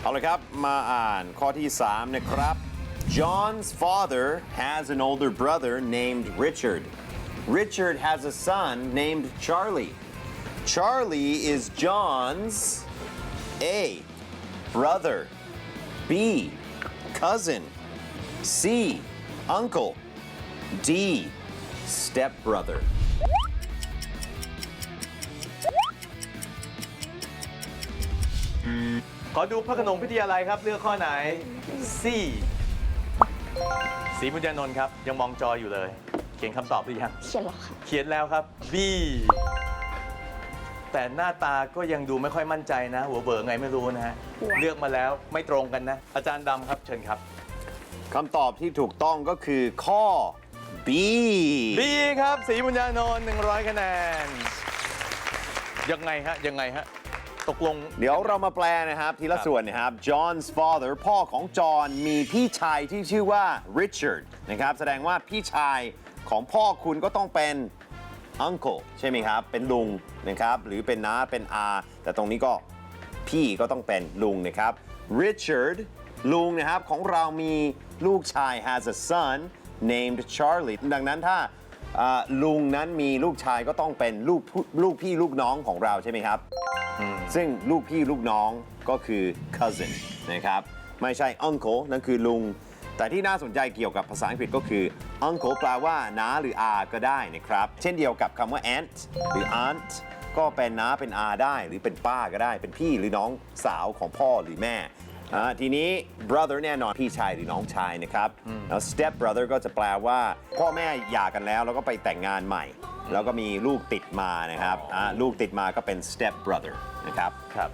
เอาละครับ มาอ่านข้อที่ 3 นะครับ John's father has an older brother named Richard. Richard has a son named Charlie. Charlie is John's A. Brother B. Cousin C. Uncle D. Stepbrother. ข อดูพระโขนงพิทยาลัยครับ เลือกข้อไหน C สีบุญญานนท์ครับ ยังมองจออยู่เลย เขียนคำตอบหรือยัง เขียนแล้วค่ะเขียนแล้วครับ B แต่หน้าตาก็ยังดูไม่ค่อยมั่นใจนะ หัวเบอไงไม่รู้นะฮะหัวเลือกมาแล้วไม่ตรงกันนะ อาจารย์ดำครับเชิญครับ คำตอบที่ถูกต้องก็คือข้อ B B ครับ สีบุญญานนท์100 คะแนน ยังไงฮะ ยังไงฮะ ตกลง เดี๋ยวเรามาแปลนะครับ ทีละส่วนนะครับ John's father พ่อของจอห์นมีพี่ชายที่ชื่อว่า Richard นะครับ แสดงว่าพี่ชายของพ่อคุณก็ต้องเป็น uncle ใช่ไหมครับ เป็นลุงนะครับ หรือเป็นน้า เป็นอา แต่ตรงนี้ก็พี่ก็ต้องเป็นลุงนะครับ Richard ลุงนะครับของเรามีลูกชาย has a son named Charlie ดังนั้นถ้า อ่าลุงนั้นมีลูกชายก็ต้องเป็นลูกผู้ลูกพี่ลูกน้องของเราใช่ไหมครับ ซึ่งลูกพี่ลูกน้องก็คือ cousin นะครับ ไม่ใช่ uncle นั่นคือลุง แต่ที่น่าสนใจเกี่ยวกับภาษาอังกฤษก็คือ uncle แปลว่าน้าหรืออาก็ได้นะครับ เช่นเดียวกับคำว่า aunt หรือ aunt ก็เป็นน้าเป็นอาได้ หรือเป็นป้าก็ได้ เป็นพี่หรือน้องสาวของพ่อหรือแม่ อ่าทีนี้ brother แน่นอนพี่ชายหรือน้องชายนะครับแล้ว step brother ก็จะแปลว่า พ่อแม่หย่ากันแล้ว แล้วก็ไปแต่งงานใหม่ แล้วก็มีลูกติดมานะครับอ่าลูกติดมาก็เป็น step brother นะครับ ครับ